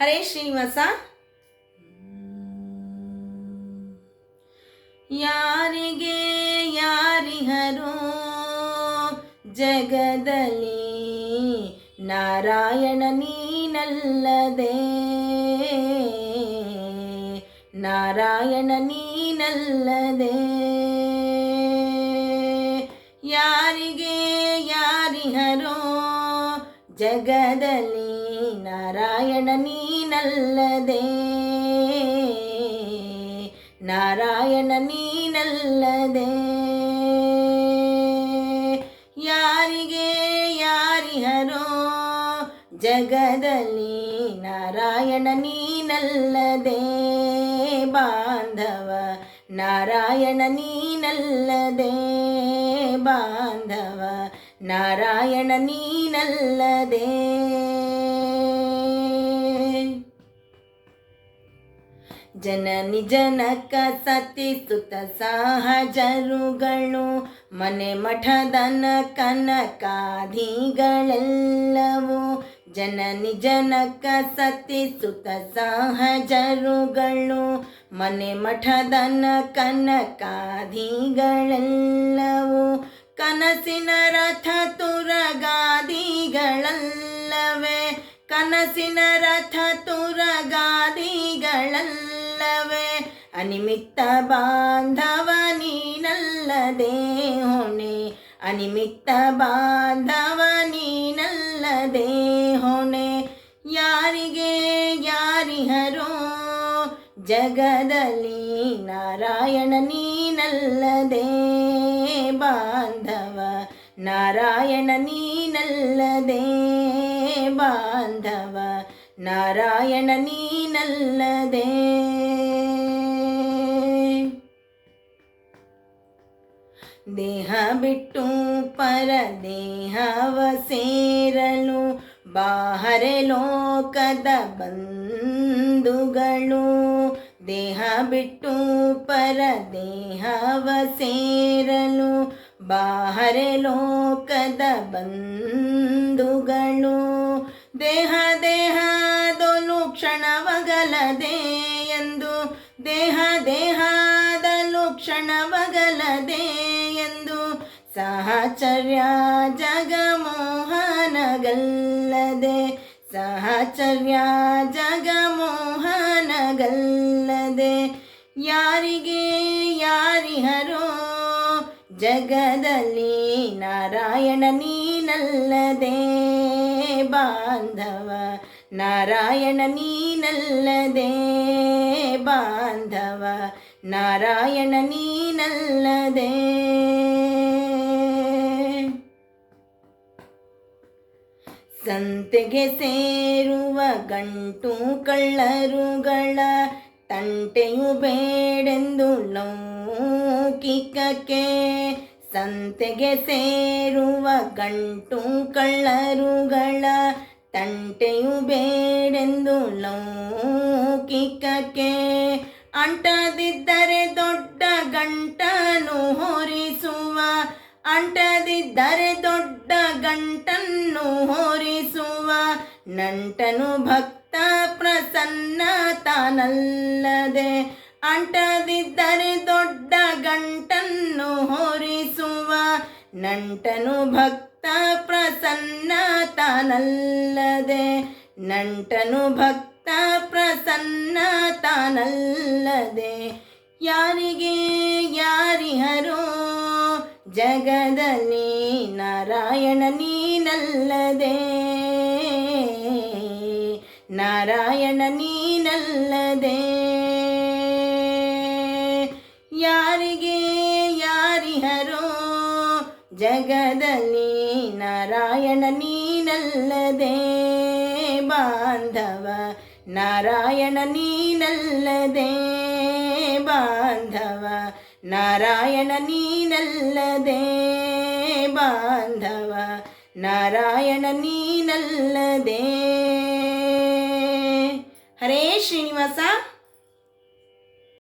ಹರೇ ಶ್ರೀನಿವಾಸ. ಯಾರಿಗೆ ಯಾರಿಹರು ಜಗದಲ್ಲಿ ನಾರಾಯಣ ನೀನಲ್ಲದೆ? ನಾರಾಯಣ ನೀನಲ್ಲದೆ? ಜಗದಲ್ಲಿ ನಾರಾಯಣ ನೀನಲ್ಲದೆ. ನಾರಾಯಣ ನೀನಲ್ಲದೆ. ಯಾರಿಗೆ ಯಾರಿಹರೋ ಜಗದಲ್ಲಿ ನಾರಾಯಣ ನೀನಲ್ಲದೆ. ಬಾಂಧವ ನಾರಾಯಣ ನೀನಲ್ಲದೆ. ಬಾಂಧವ ನಾರಾಯಣ ನೀನಲ್ಲದೆ. ಜನನಿ ಜನಕ ಸತಿ ಸುತ ಸಹಜರುಗಳು ಮನೆ ಮಠದನ ಕನಕಾದಿಗಳೆಲ್ಲವೂ ಜನನಿ ಜನಕ ಸತಿ ಸುತ ಸಹಜರುಗಳು, ಮನೆ ಮಠದನ ಕನಕಾದಿಗಳೆಲ್ಲವೂ, ಕನಸಿನ ರಥ ತುರಗಾದಿಗಳಲ್ಲವೇ, ಕನಸಿನ ರಥ ತುರಗಾದಿಗಳಲ್ಲವೇ, ಅನಿಮಿತ್ತ ಬಾಂಧವ ನೀನಲ್ಲದೆ ಹೊಣೆ ಅನಿಮಿತ್ತ ಬಾಂಧವ ನೀನಲ್ಲದೆ ಹೊಣೆ ಯಾರಿಗೆ ಯಾರಿಹರೋ? ಜಗದಲ್ಲಿ ನಾರಾಯಣ ನೀನಲ್ಲದೆ ಬಾಂಧವ, ನಾರಾಯಣ ನೀನಲ್ಲದೆ ಬಾಂಧವ, ನಾರಾಯಣ ನೀನಲ್ಲದೆ ದೇಹ ಬಿಟ್ಟು ಪರ ದೇಹವ ಸೇರಲು ಬಾಹರೆ ಲೋಕದ ಬಂಧುಗಳು. ದೇಹ ಬಿಟ್ಟು ಪರ ದೇಹವ ಸೇರಲು ಬಾಹರೆ ಲೋಕದ ಬಂಧುಗಳು. ದೇಹ ದೇಹದೊಲು ಕ್ಷಣವಗಲದೆ ಎಂದು ದೇಹ ದೇಹದಲು ಕ್ಷಣವಗಲದೆ ಸಹಚರ್ಯ ಜಗಮೋಹನಗಲ್ಲದೆ ಸಹಚರ್ಯ ಜಗಮೋಹನಗಲ್ಲದೆ, ಯಾರಿಗೆ ಯಾರಿಹರೋ ಜಗದಲ್ಲಿ ನಾರಾಯಣ ನೀನಲ್ಲದೆ, ಬಾಂಧವ ನಾರಾಯಣ ನೀನಲ್ಲದೆ, ಬಾಂಧವ ನಾರಾಯಣ ನೀನಲ್ಲದೆ. ಸಂತೆಗೆ ಸೇರುವ ಗಂಟು ಕಳ್ಳರುಗಳ ತಂಟೆಯು ಬೇಡೆಂದು ಲೌಕಿಕಕ್ಕೆ ಸಂತೆಗೆ ಸೇರುವ ಗಂಟು ಕಳ್ಳರುಗಳ ತಂಟೆಯು ಬೇಡೆಂದು ಲೌಕಿಕಕ್ಕೆ ಅಂಟದಿದ್ದರೆ ದೊಡ್ಡ ಗಂಟನು ಅಂಟದಿದ್ದರೆ ದೊಡ್ಡ ಗಂಟನ್ನು ಹೊರಿಸುವ ನಂಟನು ಭಕ್ತ ಪ್ರಸನ್ನ ತಾನಲ್ಲದೆ. ಅಂಟದಿದ್ದರೆ ದೊಡ್ಡ ಗಂಟನ್ನು ಹೊರಿಸುವ ನಂಟನು ಭಕ್ತ ಪ್ರಸನ್ನ ತಾನಲ್ಲದೆ. ನಂಟನು ಭಕ್ತ ಪ್ರಸನ್ನ ತಾನಲ್ಲದೆ. ಯಾರಿಗೆ ಯಾರಿಹರೋ ಜಗದಲ್ಲಿ ನಾರಾಯಣ ನೀನಲ್ಲದೆ. ನಾರಾಯಣ ನೀನಲ್ಲದೆ. ಯಾರಿಗೆ ಯಾರಿಹರೋ ಜಗದಲ್ಲಿ ನಾರಾಯಣ ನೀನಲ್ಲದೆ. ಬಾಂಧವ ನಾರಾಯಣ ನೀನಲ್ಲದೆ. ಬಾಂಧವ ನಾರಾಯಣ ನೀನಲ್ಲದೆ ಬಾಂಧವ ನಾರಾಯಣ ನೀನಲ್ಲದೆ. ಹರೇ ಶ್ರೀನಿವಾಸ.